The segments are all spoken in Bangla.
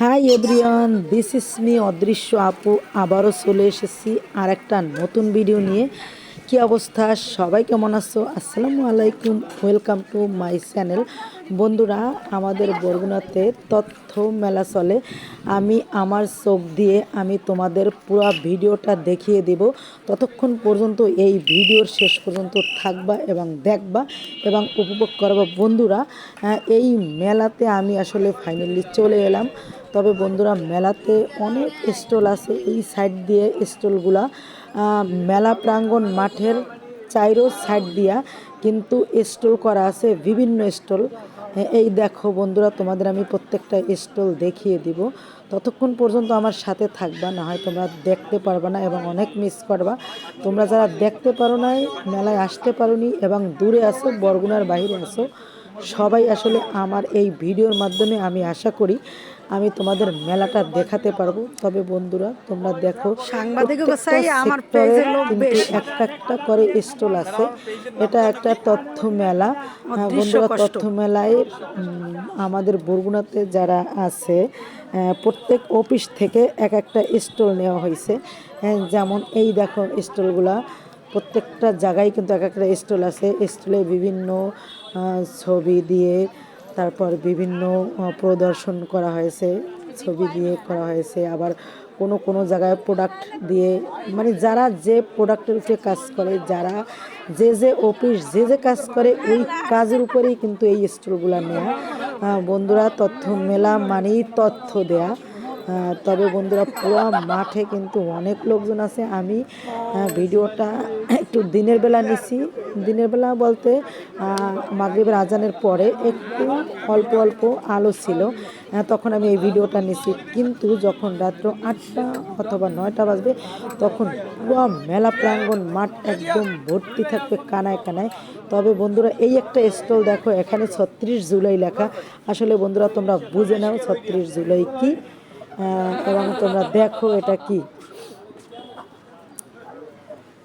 Hi everyone this is me Adrishya আপু, আবারও চলে এসেছি আর একটা নতুন ভিডিও নিয়ে। কি অবস্থা? সবাই কেমন আছো? আসসালামু আলাইকুম ওয়েলকাম টু মাই চ্যানেল বন্ধুরা, আমাদের বরগুনাতে তথ্য মেলা চলে। আমি আমার চোখ দিয়ে আমি তোমাদের পুরো ভিডিওটা দেখিয়ে দেব। ততক্ষণ পর্যন্ত এই ভিডিওর শেষ পর্যন্ত থাকবা এবং দেখবা এবং উপভোগ করবা। বন্ধুরা এই মেলাতে আমি আসলে ফাইনালি চলে এলাম। তবে বন্ধুরা, মেলাতে অনেক স্টল আছে। এই সাইড দিয়ে স্টলগুলা মেলা প্রাঙ্গণ মাঠের চাইরো সাইড দিয়া কিন্তু স্টল করা আছে, বিভিন্ন স্টল। এই দেখো বন্ধুরা, তোমাদের আমি প্রত্যেকটা স্টল দেখিয়ে দিব। ততক্ষণ পর্যন্ত আমার সাথে থাকবা, না হয় তোমরা দেখতে পারবা না এবং অনেক মিস করবা। তোমরা যারা দেখতে পারো নাই, মেলায় আসতে পারোনি এবং দূরে আসো বরগুনার বাইরে আছো, সবাই আসলে আমার এই ভিডিওর মাধ্যমে আমি আশা করি আমি তোমাদের মেলাটা দেখাতে পারব। তবে বন্ধুরা তোমরা দেখো কিন্তু একটা একটা করে স্টল আছে। এটা একটা তথ্য মেলা বন্ধুরা কষ্ট। তথ্য মেলায় আমাদের বরগুনাতে যারা আছে প্রত্যেক অফিস থেকে এক একটা স্টল নেওয়া হয়েছে। হ্যাঁ, যেমন এই দেখো স্টলগুলা প্রত্যেকটা জায়গায় কিন্তু এক একটা স্টল আছে। স্টলে বিভিন্ন ছবি দিয়ে তারপর বিভিন্ন প্রদর্শন করা হয়েছে, ছবি দিয়ে করা হয়েছে, আবার কোনো কোনো জায়গায় প্রোডাক্ট দিয়ে মানে যারা যে প্রোডাক্টের উপরে কাজ করে, যারা যে যে অফিস যে যে কাজ করে, ওই কাজের উপরেই কিন্তু এই স্টলগুলো নেওয়া বন্ধুরা, তথ্য মেলা মানেই তথ্য দেয়া। তবে বন্ধুরা, পুরো মাঠে কিন্তু অনেক লোকজন আছে। আমি ভিডিওটা একটু দিনের বেলা নিছি। দিনের বেলা বলতে মাগরিবের আজানের পরে একটু অল্প অল্প আলো ছিল। তখন আমি এই ভিডিওটা নিছি। কিন্তু যখন রাত্র আটটা অথবা নয়টা বাজবে, তখন পুরো মেলা প্রাঙ্গণ মাঠ একদম ভর্তি থাকবে কানায় কানায়। তবে বন্ধুরা, এই একটা স্টল দেখো, এখানে ছত্রিশ জুলাই লেখা। আসলে বন্ধুরা, তোমরা বুঝে নাও ছত্রিশ জুলাই কি। এবং তোমরা দেখো এটা কি।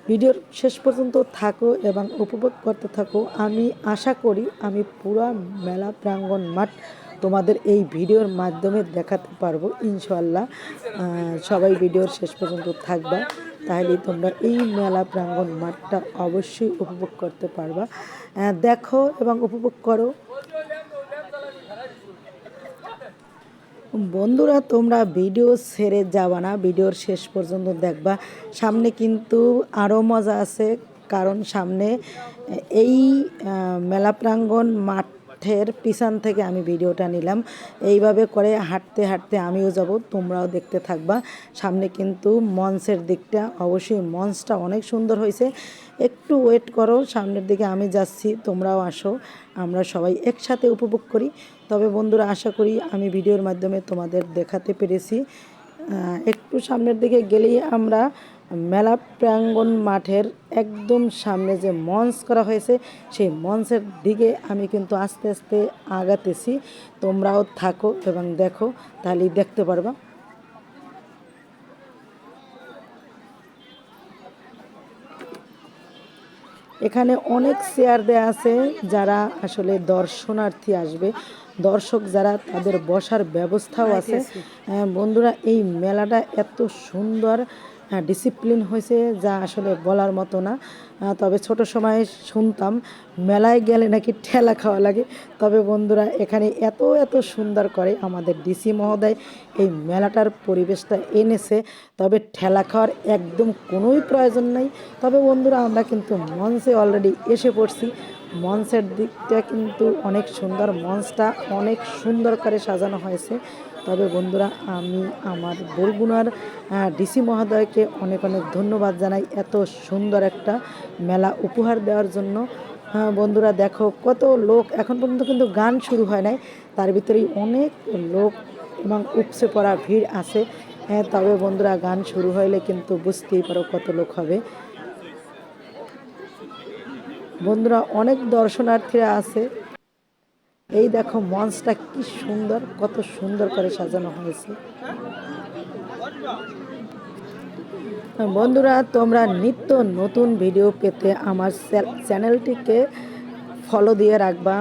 ভিডিওর শেষ পর্যন্ত থাকো এবং উপভোগ করতে থাকো। আমি আশা করি আমি পুরো মেলা প্রাঙ্গণ মাঠ তোমাদের এই ভিডিওর মাধ্যমে দেখাতে পারব ইনশাল্লাহ সবাই ভিডিওর শেষ পর্যন্ত থাকবা, তাহলে তোমরা এই মেলা প্রাঙ্গণ মাঠটা অবশ্যই উপভোগ করতে পারবা। দেখো এবং উপভোগ করো। বন্ধুরা, তোমরা ভিডিও ছেড়ে যাবা না ভিডিওর শেষ পর্যন্ত দেখবা। সামনে কিন্তু আরও মজা আছে, কারণ সামনে এই মেলা প্রাঙ্গণ মাঠের পিছন থেকে আমি ভিডিওটা নিলাম। এইভাবে করে হাঁটতে হাঁটতে আমিও যাব, তোমরাও দেখতে থাকবা। সামনে কিন্তু মঞ্চের দিকটা, অবশ্যই মঞ্চটা অনেক সুন্দর হয়েছে। একটু ওয়েট করো, সামনের দিকে আমি যাচ্ছি, তোমরাও আসো, আমরা সবাই একসাথে উপভোগ করি। তবে বন্ধুরা, আশা করি আমি ভিডিওর মাধ্যমে তোমাদের দেখাতে পেরেছি। একটু সামনের দিকে গেলেই আমরা মেলা প্রাঙ্গণ মাঠের একদম সামনে যে মঞ্চ করা হয়েছে সেই মঞ্চের দিকে আমি কিন্তু আস্তে আস্তে আগাতেছি। তোমরাও থাকো এবং দেখো তাহলেই দেখতে পারবা। এখানে অনেক চেয়ার দেয়া আছে যারা আসলে দর্শনার্থী আসবে। দর্শক যারা তাদের বসার ব্যবস্থাও আছে। আহ, বন্ধুরা এই মেলাটা এত সুন্দর। ডিসিপ্লিন হয়েছে যা আসলে বলার মতো না। তবে ছোট সময়ে শুনতাম, মেলায় গেলে নাকি ঠেলা খাওয়া লাগে। তবে বন্ধুরা, এখানে এত এত সুন্দর করে আমাদের ডিসি মহোদয় এই মেলাটার পরিবেশটা এনেছে। তবে ঠেলা খাওয়ার একদম কোনোই প্রয়োজন নাই। তবে বন্ধুরা, আমরা কিন্তু মঞ্চে অলরেডি এসে পড়ছি। মঞ্চের দিকটা কিন্তু অনেক সুন্দর। মঞ্চটা অনেক সুন্দর করে সাজানো হয়েছে। তবে বন্ধুরা, আমি আমার বরগুনার ডিসি মহোদয়কে অনেক অনেক ধন্যবাদ জানাই এত সুন্দর একটা মেলা উপহার দেওয়ার জন্য। হ্যাঁ বন্ধুরা, দেখো কত লোক, এখন পর্যন্ত কিন্তু গান শুরু হয় নাই। তার ভিতরেই অনেক লোক এবং উপসে পড়া ভিড় আছে। হ্যাঁ তবে বন্ধুরা, গান শুরু হইলে কিন্তু বুঝতেই পারো কত লোক হবে। বন্ধুরা, অনেক দর্শনার্থীরা আছে। এই দেখো মঞ্চটা কি সুন্দর, কত সুন্দর করে সাজানো হয়েছে। বন্ধুরা, তোমরা নিত্য নতুন ভিডিও পেতে আমার চ্যানেলটিকে ফলো দিয়ে রাখবা।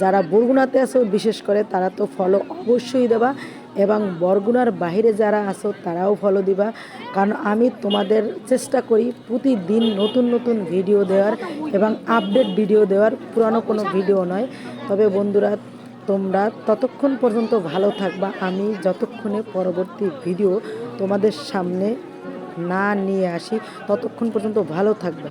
যারা বরগুনাতে আছো, বিশেষ করে তারা তো ফলো অবশ্যই দেবা। এবং বরগুনার বাইরে যারা আছো, তারাও ফলো দিবা। কারণ আমি তোমাদের চেষ্টা করি প্রতিদিন নতুন নতুন ভিডিও দেওয়ার এবং আপডেট ভিডিও দেওয়ার। পুরানো কোনো ভিডিও নয়। তবে বন্ধুরা, তোমরা ততক্ষণ পর্যন্ত ভালো থাকবা। আমি যতক্ষণে পরবর্তী ভিডিও তোমাদের সামনে না নিয়ে আসি, ততক্ষণ পর্যন্ত ভালো থাকবে।